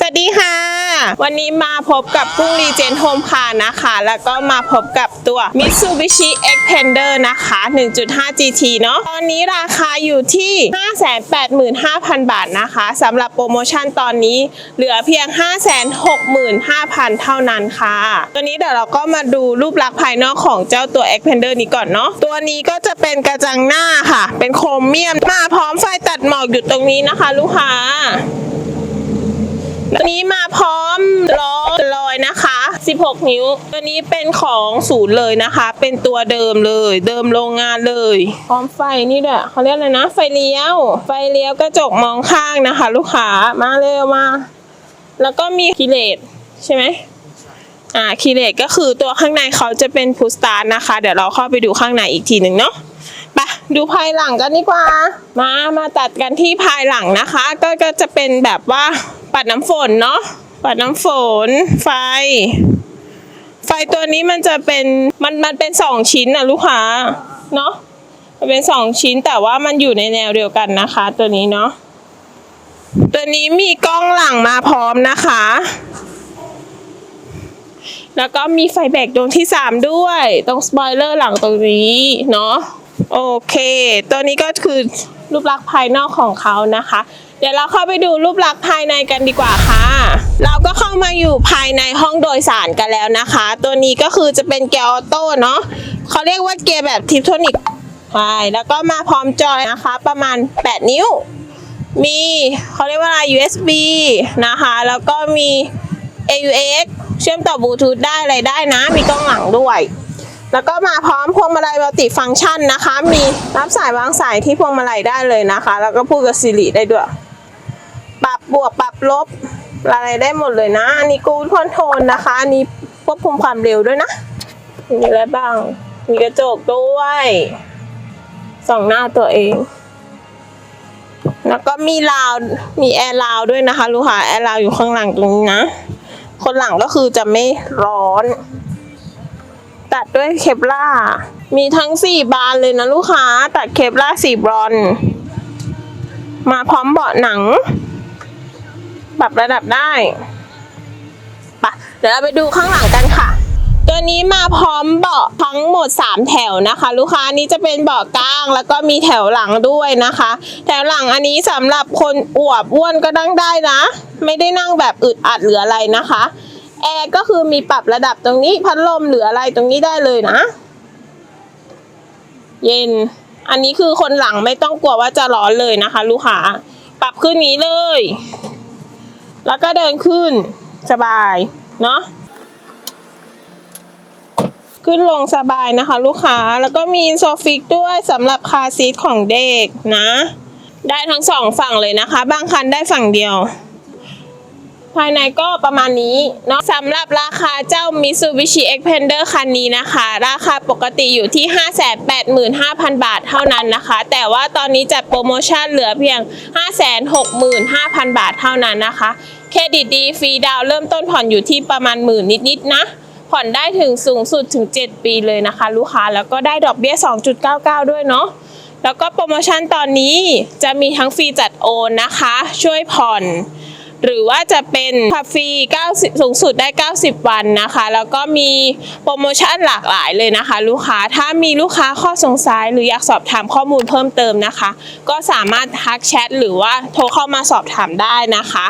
สวัสดีค่ะ วันนี้มาพบกับกุ้งรีเจนโฮมคาร์นะคะ แล้วก็มาพบกับตัว Mitsubishi Xpander นะคะ 1.5 GT เนาะตอนนี้ราคาอยู่ที่ 585,000 บาทนะคะสำหรับโปรโมชั่นตอนนี้เหลือเพียง 565,000 เท่านั้นค่ะ ตัวนี้เดี๋ยวเราก็มาดูรูปลักษณ์ภายนอกของเจ้าตัว Xpander นี้ก่อนเนาะตัวนี้ก็จะเป็นกระจังหน้าค่ะ เป็นโครเมียมมาพร้อมไฟตัดหมอกอยู่ตรงนี้นะคะ ลูกค้า ตัวนี้มาพร้อมล้อลอยนะคะ 16 นิ้ว ตัวนี้เป็นของศูนย์เลยนะคะ เป็นตัวเดิมเลย เดิมโรงงานเลย พร้อมไฟนี่แหละเขาเรียกอะไรนะ ไฟเลี้ยว ไฟเลี้ยวกระจกมองข้างนะคะ ลูกค้า มาเร็วมา แล้วก็มีคีเลตใช่ไหมอ่าคีเลตก็คือตัวข้างในเขาจะเป็นพุสตาร์นะคะ เดี๋ยวเราเข้าไปดูข้างในอีกทีหนึ่งเนาะ ปดูภายหลังกันดีกว่า มามาตัดกันที่ภายหลังนะคะ ก็ก็จะเป็นแบบว่าปัดน้ำฝนเนาะปัดน้ำฝน ไฟ ไฟตัวนี้มันจะเป็นมันมันเป็นสองชิ้นนะลูกค้าเนาะมันเป็นสองชิ้นแต่ว่ามันอยู่ในแนวเดียวกันนะคะ ตัวนี้เนาะตัวนี้มีกล้องหลังมาพร้อมนะคะ แล้วก็มีไฟแบกดวงที่3ด้วย ตรงสปอยเลอร์หลังตรงนี้เนาะ โอเค ตัวนี้ก็คือรูปลักษณ์ภายนอกของเขานะคะ เดี๋ยวเราเข้าไปดูรูปลักษณ์ภายในกันดีกว่าค่ะ เราก็เข้ามาอยู่ภายในห้องโดยสารกันแล้วนะคะ ตัวนี้ก็คือจะเป็นเกียร์ออโต้เนาะเขาเรียกว่าเกียร์แบบทิปโทนิกใช่แล้วก็มาพร้อมจอยนะคะ ประมาณ 8 นิ้ว มีเขาเรียกว่าอะไร USB นะคะ แล้วก็มี AUX เชื่อมต่อบลูทูธได้อะไรได้นะ มีกล้องหลังด้วย แล้วก็มาพร้อมพวงมาลัยมัลติฟังก์ชันนะคะ มีรับสายวางสายที่พวงมาลัยได้เลยนะคะ แล้วก็พูดกับซิริได้ด้วย ปรับบวกปรับลบอะไรได้หมดเลยนะ อันนี้กูดคอนโทรลนะคะ อันนี้ควบคุมความเร็วด้วยนะ มีอะไรบ้าง มีกระจกด้วยส่องหน้าตัวเอง แล้วก็มีราว มีแอร์ราวด้วยนะคะ ลูกค้าแอร์ราวอยู่ข้างหลังตรงนี้นะ คนหลังก็คือจะไม่ร้อน ตัดด้วยเคปล่ามีทั้งสี่บานเลยนะลูกค้า ตัดเคปล่าสีบรอน มาพร้อมเบาะหนัง ปรับระดับได้ปะเดี๋ยวเราไปดูข้างหลังกันค่ะ ตัวนี้มาพร้อมเบาะทั้งหมด 3 แถวนะคะ ลูกค้าอันนี้จะเป็นเบาะกลาง แล้วก็มีแถวหลังด้วยนะคะ แถวหลังอันนี้สำหรับคนอวบอ้วนก็นั่งได้นะ ไม่ได้นั่งแบบอึดอัดหรืออะไรนะคะ แอร์ก็คือมีปรับระดับตรงนี้พัดลมหรืออะไรตรงนี้ได้เลยนะ เย็น อันนี้คือคนหลังไม่ต้องกลัวว่าจะร้อนเลยนะคะ ลูกค้าปรับขึ้นนี้เลย แล้วก็เดินขึ้นสบาย เนาะขึ้นลงสบายนะคะ ลูกค้าแล้วก็มีโซฟิกด้วยสำหรับคาซีทของเด็กนะ ได้ทั้งสองฝั่งเลยนะคะ บางคันได้ฝั่งเดียว ภายในก็ประมาณนี้เนาะสำหรับราคาเจ้า Mitsubishi Xpander คันนี้นะคะ ราคาปกติอยู่ที่ 585,000 บาทเท่านั้นนะคะ แต่ว่าตอนนี้จัดโปรโมชั่นเหลือเพียง 565,000 บาทเท่านั้นนะคะเครดิตดีฟรีดาวเริ่มต้นผ่อนอยู่ที่ประมาณหมื่นนิดๆนะผ่อนได้ถึงสูงสุดถึง 7 ปีเลยนะคะ ลูกค้าแล้วก็ได้ดอกเบี้ย 2.99 ด้วยเนาะแล้วก็โปรโมชั่นตอนนี้จะมีทั้งฟรีจัดโอนนะคะ ช่วยผ่อน หรือว่าจะเป็นขับฟรี90 สูงสุดได้ 90 วันนะคะ แล้วก็มีโปรโมชั่นหลากหลายเลยนะคะ ลูกค้าถ้ามีลูกค้าข้อสงสัยหรืออยากสอบถามข้อมูลเพิ่มเติมนะคะ ก็สามารถทักแชทหรือว่าโทรเข้ามาสอบถามได้นะคะ